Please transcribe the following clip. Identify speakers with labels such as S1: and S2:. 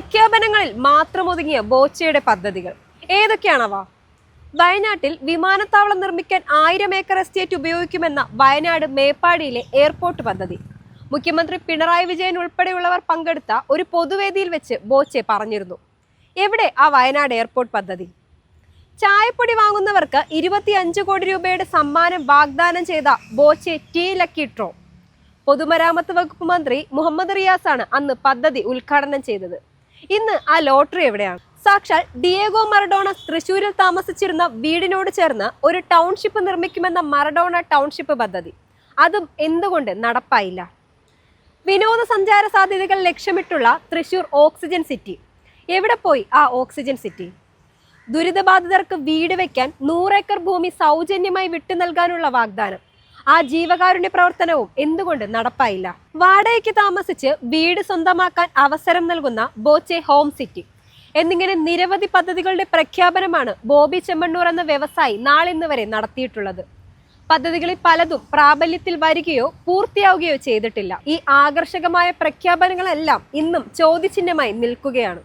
S1: പ്രഖ്യാപനങ്ങളിൽ മാത്രം ഒതുങ്ങിയ ബോച്ചയുടെ പദ്ധതികൾ. ഏതൊക്കെയാണവ? വയനാട്ടിൽ വിമാനത്താവളം നിർമ്മിക്കാൻ ആയിരം ഏക്കർ എസ്റ്റേറ്റ് ഉപയോഗിക്കുമെന്ന വയനാട് മേപ്പാടിയിലെ എയർപോർട്ട് പദ്ധതി. മുഖ്യമന്ത്രി പിണറായി വിജയൻ ഉൾപ്പെടെയുള്ളവർ പങ്കെടുത്ത ഒരു പൊതുവേദിയിൽ വെച്ച് ബോച്ചെ പറഞ്ഞിരുന്നു. എവിടെ ആ വയനാട് എയർപോർട്ട് പദ്ധതി? ചായപ്പൊടി വാങ്ങുന്നവർക്ക് ഇരുപത്തിയഞ്ച് കോടി രൂപയുടെ സമ്മാനം വാഗ്ദാനം ചെയ്ത ബോച്ചെ ടി ലക്കി ട്രോ. പൊതുമരാമത്ത് വകുപ്പ് മന്ത്രി മുഹമ്മദ് റിയാസാണ് അന്ന് പദ്ധതി ഉദ്ഘാടനം ചെയ്തത്. ഇന്ന് ആ ലോട്ടറി എവിടെയാണ്? സാക്ഷാൽ ഡിയേഗോ മറഡോണ തൃശൂരിൽ താമസിച്ചിരുന്ന വീടിനോട് ചേർന്ന് ഒരു ടൗൺഷിപ്പ് നിർമ്മിക്കുമെന്ന മറഡോണ ടൗൺഷിപ്പ് പദ്ധതി. അതും എന്തുകൊണ്ട് നടപ്പായില്ല? വിനോദസഞ്ചാര സാധ്യതകൾ ലക്ഷ്യമിട്ടുള്ള തൃശൂർ ഓക്സിജൻ സിറ്റി. എവിടെ പോയി ആ ഓക്സിജൻ സിറ്റി? ദുരിതബാധിതർക്ക് വീട് വയ്ക്കാൻ നൂറേക്കർ ഭൂമി സൗജന്യമായി വിട്ടു നൽകാനുള്ള വാഗ്ദാനം. ആ ജീവകാരുണ്യ പ്രവർത്തനവും എന്തുകൊണ്ട് നടപ്പായില്ല? വാടകയ്ക്ക് താമസിച്ച് വീട് സ്വന്തമാക്കാൻ അവസരം നൽകുന്ന ബോച്ചെ ഹോം സിറ്റി. എന്നിങ്ങനെ നിരവധി പദ്ധതികളുടെ പ്രഖ്യാപനമാണ് ബോബി ചെമ്മണ്ണൂർ എന്ന വ്യവസായി നാളിന്ന് വരെ നടത്തിയിട്ടുള്ളത്. പദ്ധതികളിൽ പലതും പ്രാബല്യത്തിൽ വരികയോ പൂർത്തിയാവുകയോ ചെയ്തിട്ടില്ല. ഈ ആകർഷകമായ പ്രഖ്യാപനങ്ങളെല്ലാം ഇന്നും ചോദ്യചിഹ്നമായി നിൽക്കുകയാണ്.